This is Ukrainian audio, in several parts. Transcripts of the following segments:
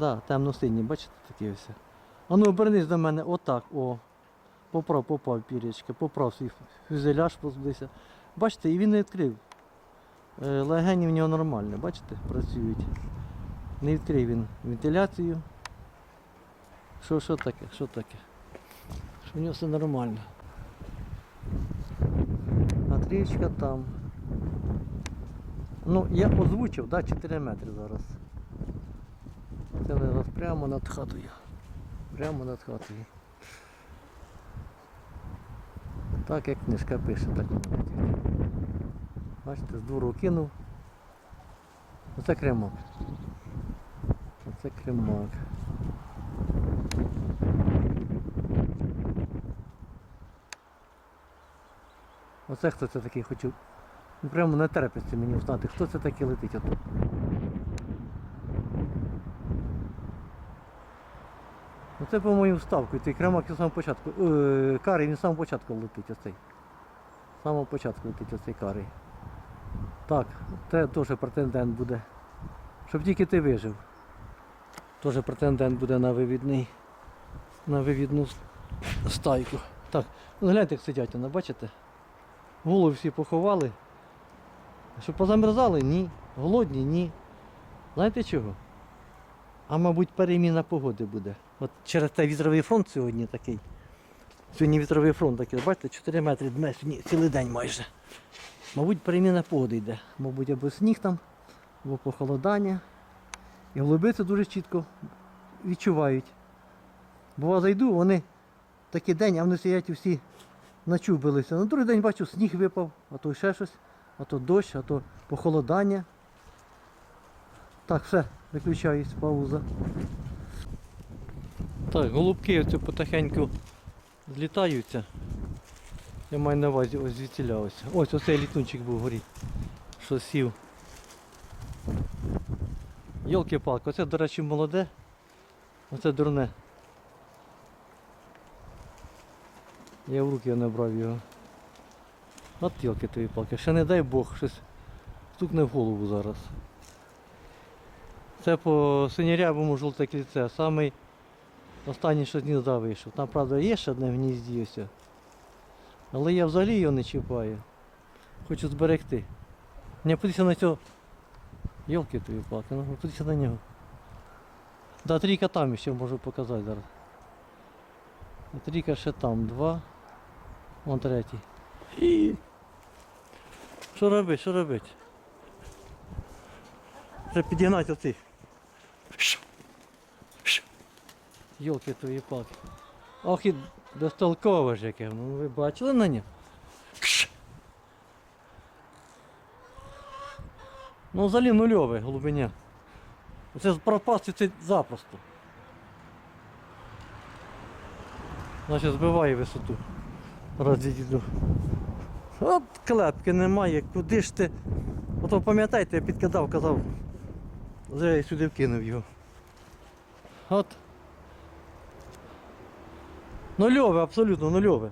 Да, темно-синій, бачите, такі ось. А ну обернись до мене отак, о. Поправ, попав пірячки, поправ свій фюзеляж, позбудися. Бачите, і він не відкрив. Е, Легені в нього нормальні, бачите, працюють. Не відкрив він вентиляцію. Що, що таке? Що таке? Що в нього все нормально. А трічка там. Ну, я озвучив, да, 4 метри зараз. Це ми прямо над хатою. Прямо над хатою. Так як книжка пише, так воно. Бачите, з двору кинув. Оце кремак. Оце кремак. Оце хто це такий хотів. Ну, Прямо не терпиться мені взнати, хто це такий летить отут. Це, по-моєму, вставку. Цей кремак з самого початку. Е, карий він з самого початку летить оцей. З самого початку летить оцей карий. Так, це теж претендент буде. Щоб тільки ти вижив. Теж претендент буде на вивідний. На вивідну стайку. Так, ну гляньте, як сидять вони, бачите? Голови всі поховали. Що позамерзали? Ні. Голодні? Ні. Знаєте чого? А мабуть переміна погоди буде. От через те вітровий фронт сьогодні такий. Сьогодні вітровий фронт такий, бачите, 4 метри дме сьогодні цілий день майже. Мабуть, переміна погоди йде. Мабуть, або сніг там, або похолодання. І голуби це дуже чітко відчувають. Бува зайду, вони такий день, а вони сидять усі начубилися. На другий день бачу, сніг випав, а то ще щось, а то дощ, а то похолодання. Так, все, виключаюсь, пауза. Так, голубки оце потихеньку злітаються. Я маю на увазі ось звідсіля ось. Ось оцей літунчик був горі. Що сів. Йолки-палки, оце, до речі, молоде. Оце дурне. Я в руки не брав його. От тілки твої палки. Ще не дай Бог, щось стукне в голову зараз. Це по синірябому жовте кільце. Самий останній, що з гнізда вийшов. Там, правда, є ще одне гнізді ось. Але я взагалі його не чіпаю. Хочу зберегти. Не подивіться на цього. Йолки твої палки, ну подивіться на нього. Да, трійка там ще можу показати зараз. Трійка ще там, два. Вон третій. І... Що робить, що робить? Треба підігнати оцих. Йолки твої палки. Ох і безтолкове ж яке. Ну ви бачили на нього? Ну взагалі нульове голубеня. Це пропасти це запросто. Значить збиває висоту. Раз відійду. От клепки немає, куди ж ти. Ото пам'ятаєте, я підкидав, казав. Вже я сюди вкинув його. От. Нульове, абсолютно нульове.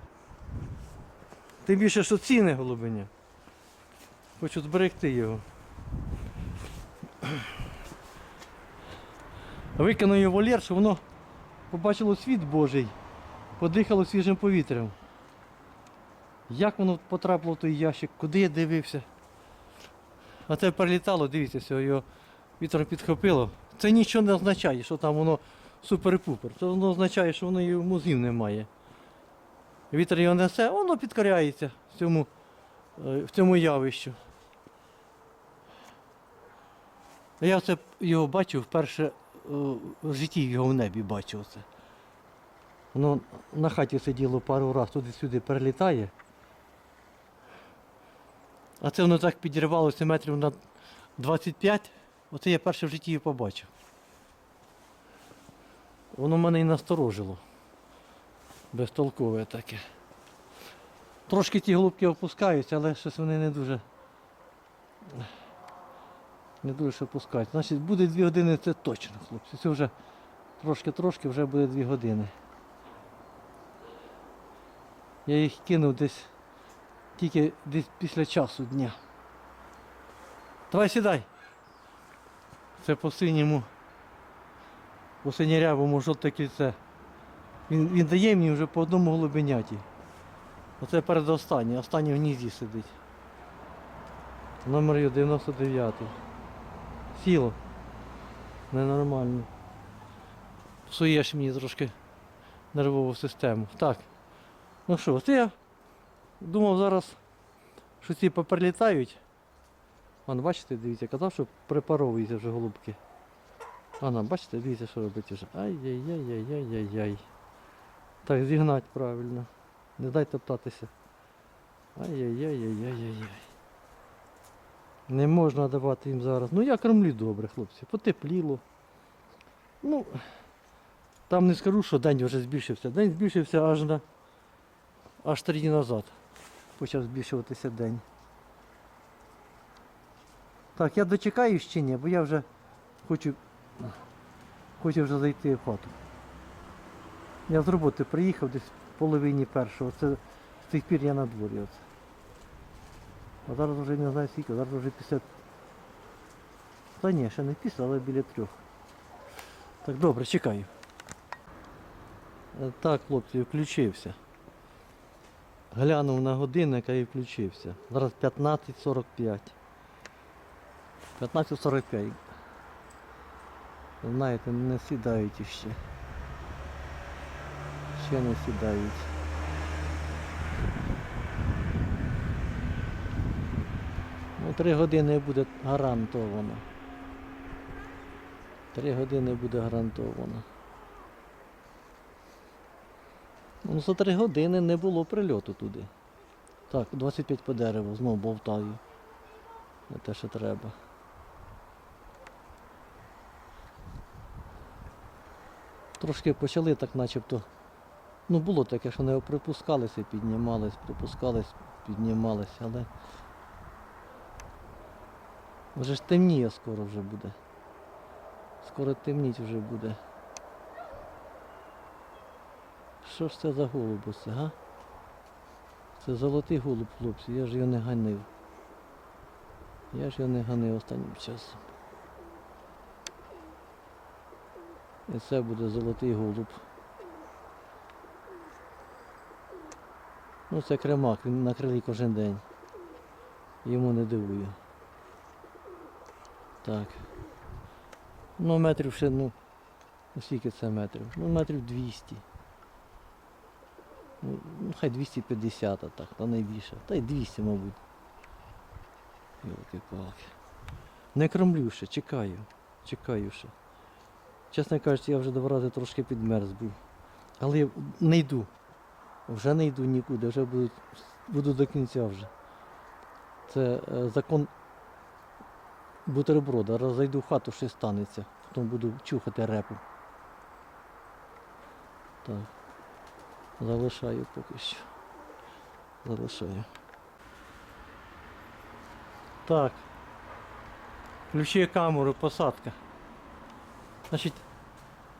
Тим більше, що ціни голубиня. Хочу зберегти його. Викинув його вольєр, щоб воно побачило світ Божий, подихало свіжим повітрям. Як воно потрапило в той ящик, куди я дивився. А це прилітало, дивіться, все, його вітром підхопило. Це нічого не означає, що там воно супер-пупер. Це воно означає, що воно його мозгів немає. Вітер його несе, воно підкоряється в цьому, е, в цьому явищу. Я це його бачив вперше е, в житті його в небі бачив це. Воно на хаті сиділо пару разів, туди-сюди перелітає. А це воно так підірвалося метрів на 25. Оце я перше в житті його побачив. Воно мене і насторожило. Безтолкове таке. Трошки ті голубки опускаються, але щось вони не дуже. Не дуже ще опускаються. Значить, буде дві години, це точно, хлопці. Це вже трошки-трошки вже буде дві години. Я їх кинув десь тільки десь після часу дня. Давай сідай. Це по синьому по синярявому жовте кільце. Він, він дає мені вже по одному голубеняті. Оце передостанній, останній в гнізді сидить. Номер 99. Сіло. Ненормально. Псуєш мені трошки нервову систему. Так. Ну що, от я думав зараз, що ці поприлітають. Вон, бачите, дивіться, казав, що припаровуються вже голубки. Ана, бачите, дивіться, що робить вже. Ай-яй-яй-яй-яй-яй. Так, зігнать правильно. Не дай топтатися. Ай-яй-яй-яй-яй-яй. Не можна давати їм зараз. Ну я кормлю добре, хлопці. Потепліло. Ну, там не скажу, що день вже збільшився. День збільшився аж на аж три дні назад. Почав збільшуватися день. Так, я дочекаюсь чи ні, бо я вже хочу, хочу вже зайти в хату. Я з роботи приїхав десь в половині першого. Це з тих пір я на дворі. Оце. А зараз вже не знаю скільки, зараз вже після. Та ні, ще не після, але біля трьох. Так, добре, чекаю. Е, Так, хлопці, включився. Глянув на годинника і включився. Зараз 15.45. 15.45. Знаєте, не сідають іще. Ще не сідають. Ну, три години буде гарантовано. Три години буде гарантовано. Ну, за три години не було прильоту туди. Так, 25 по дереву, знову болтаю. Не те, що треба. Трошки почали так начебто. Ну було таке, що не припускалися, піднімались, припускались, піднімались, але вже ж темніє скоро вже буде. Скоро темніть вже буде. Що ж це за голуб оце, га? Це золотий голуб, хлопці, я ж його не ганив. Я ж його не ганив останнім часом. І це буде золотий голуб. Ну це кремак, він на крилі кожен день. Йому не дивую. Так. Ну метрів ще, ну, скільки це метрів? Ну метрів 200. Ну, ну, хай 250, так, та не більше. Та й 200, мабуть. Йолки-палки. Не кормлю ще, чекаю. Чекаю ще. Чесно кажучи, я вже два рази трошки підмерз був. Але я не йду. Вже не йду нікуди, вже буду, буду до кінця вже. Це е, закон бутерброда. Раз зайду в хату, щось станеться. Потім буду чухати репу. Так. Залишаю поки що. Залишаю. Так. Включи камеру, посадка. Значить,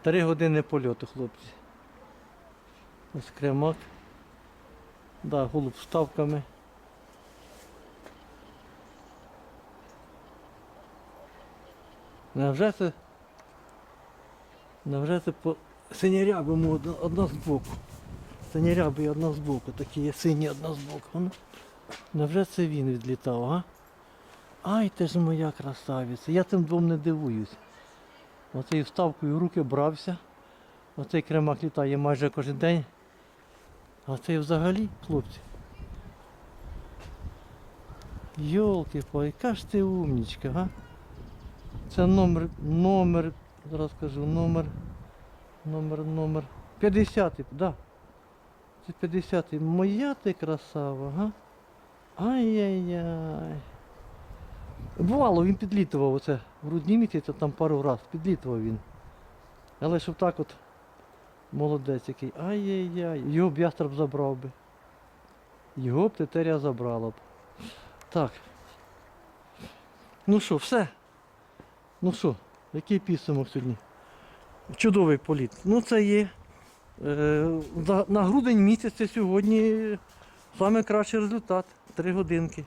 три години польоту, хлопці. Ось кремак. Да, голуб з ставками. Невже це? Невже це по синярябому одна, одна з боку? Синяряби одна з боку, такі є сині одна з боку. Ну, невже це він відлітав, а? Ай, ти ж моя красавиця. Я цим двом не дивуюсь. Оцею вставкою в руки брався. Оцей кремак літає майже кожен день. А цей взагалі, хлопці. Йолки яка ж ти умнічка, га? Це номер, номер, зараз скажу, номер, номер, номер. 50-й, да. Це 50-й. Моя ти красава, га? Ай-яй-яй. Бувало, він підлітував оце в грудні місяці, там пару разів підлітував він. Але щоб так от молодець який. Ай-яй-яй. Його б ястреб забрав би. Його б тетеря забрала б. Так. Ну що, все. Ну що, який підсумок сьогодні? Чудовий політ. Ну це є. Е, на грудень місяць це сьогодні найкращий результат. Три годинки.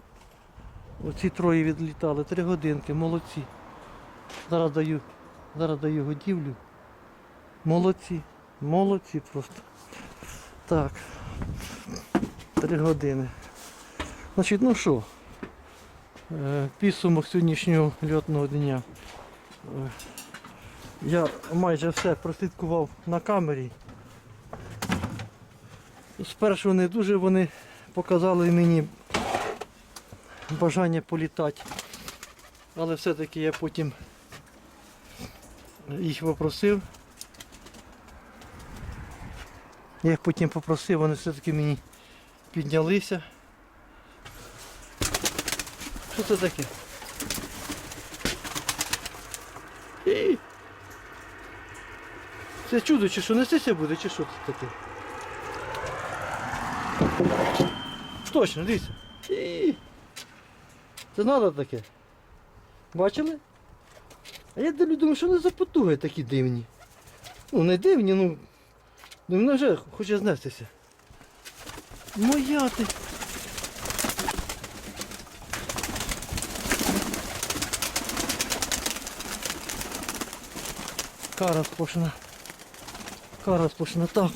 Оці троє відлітали, три годинки, молодці. Зараз даю, зараз даю годівлю. Молодці. Молодці просто. Так. Три години. Значить, ну що, е, підсумок сьогоднішнього льотного дня. Е, Я майже все прослідкував на камері. Спершу не дуже вони показали мені бажання політати. Але все-таки я потім їх попросив. Я їх потім попросив, вони все-таки мені піднялися. Що це таке? І... Це чудо, чи що нестися буде, чи що це таке? Точно, дивіться. І... Це треба таке. Бачили? А я дивлю, думаю, що не за потуги такі дивні. Ну не дивні, ну. Ну мене вже хоче знестися. Моя ти. Кара спошена. Кара спошена. Так.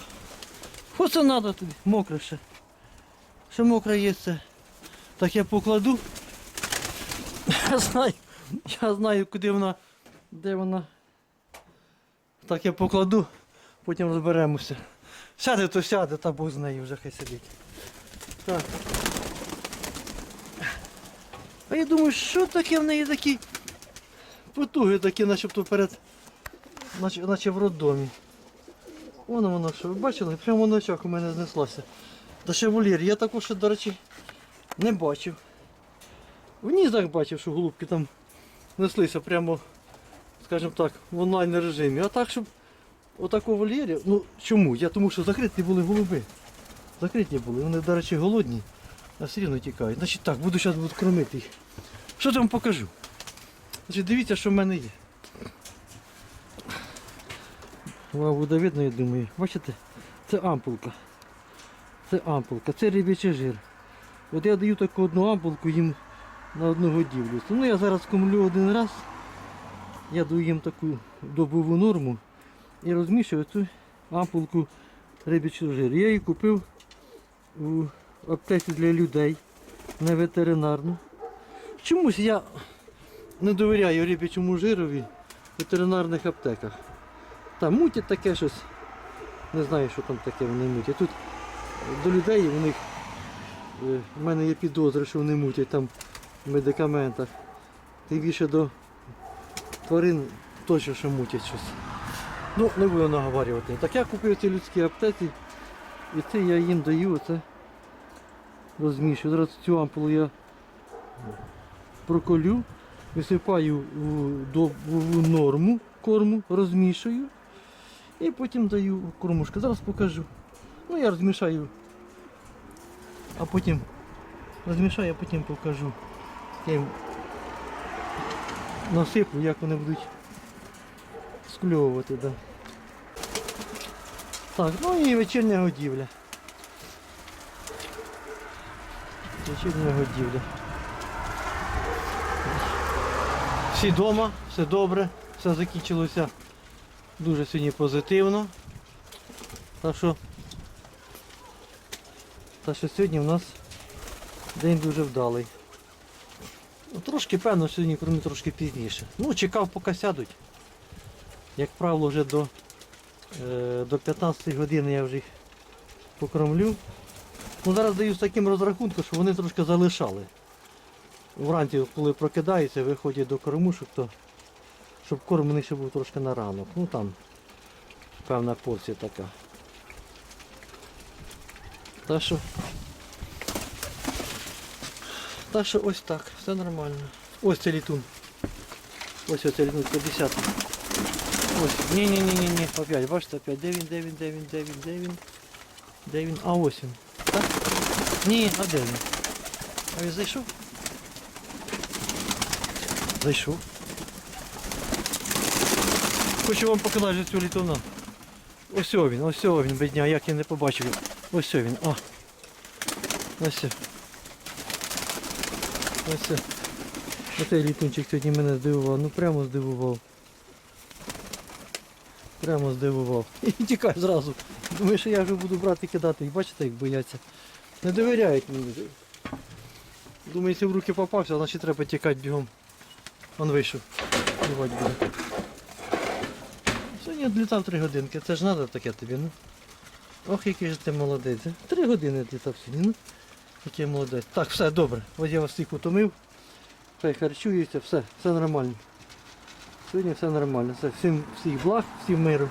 Що це треба тобі? Мокре ще. Ще мокре є це. Так я покладу. Я знаю. Я знаю, куди вона. Де вона. Так я покладу, потім розберемося. Сяде, то сяде, та Бог з нею вже хай сидить. Так. А я думаю, що таке в неї такі потуги такі, начебто перед. Наче, наче в роддомі. Воно воно що, ви бачили? Прямо на очах у мене знеслося. Та ще вольєр. Я також, ще, до речі, не бачив. В нізах бачив, що голубки там неслися прямо, скажімо так, в онлайн режимі. А так, щоб отако вольєрі, ну чому? Я тому що закриті були голуби. Закриті були, вони, до речі, голодні, а все рівно тікають. Значить так, буду зараз буду кормити їх. Що я вам покажу? Значить, дивіться, що в мене є. Вам буде видно, я думаю. Бачите? Це ампулка. Це ампулка, це рибячий жир. От я даю таку одну ампулку їм на одну годівлю. Ну я зараз кормлю один раз. Я даю їм таку добову норму і розмішую цю ампулку рибячого жиру. Я її купив у аптеці для людей, не ветеринарну. Чомусь я не довіряю рибячому жирові в ветеринарних аптеках. Там мутять таке щось. Не знаю, що там таке вони мутять. Тут до людей у них е, в мене є підозри, що вони мутять там медикаментах. Тим більше до тварин точно що мутять щось. Ну, не буду наговорювати. Так я купив ці людські аптеці і це я їм даю, оце розмішую. Зараз цю ампулу я проколю, висипаю добову норму корму, розмішую і потім даю кормушку. Зараз покажу. Ну я розмішаю, а потім розмішаю, а потім покажу. Я їм як вони будуть скльовувати. Да. Так, ну і вечірня годівля. Вечірня годівля. Всі вдома, все добре, все закінчилося дуже сьогодні позитивно. Так що, так що сьогодні у нас день дуже вдалий. Трошки певно, сьогодні кормлю трошки пізніше. Ну, чекав, поки сядуть. Як правило, вже до, е, до 15 години я вже їх покормлю. Ну, зараз даю з таким розрахунком, що вони трошки залишали. Вранці, коли прокидаються, виходять до кормушок, то щоб корм у ще був трошки на ранок. Ну там певна порція така. Так що, так що ось так, все нормально. Ось цей літун. Ось оцей літун 50. Ось. Ні, ні, ні, ні, ні, опять, бачите, опять, де він, де він, де він, де він, де він, де він, а ось він. Так? Ні, а де він? А він зайшов? Зайшов. Хочу вам показати цю літуна. Ось о він, ось о він, бідня, як я не побачив. Ось о він, а. Ось. Ось. Оцей літунчик сьогодні мене здивував, ну прямо здивував. Прямо здивував. І тікає зразу. Думаю, що я вже буду брати кидати. І бачите, як бояться. Не довіряють мені. Думаю, якщо в руки попався, значить треба тікати бігом. Он вийшов. Плювати буде. Сьогодні відлітав три годинки. Це ж треба таке тобі, ну. Ох, який же ти молодець. Три години відлітав сьогодні, ну. Який молодець. Так, все добре. Ось я вас всіх утомив. Хай харчуються, все, все нормально. Сьогодні все нормально. Все, всім всіх благ, всім миру.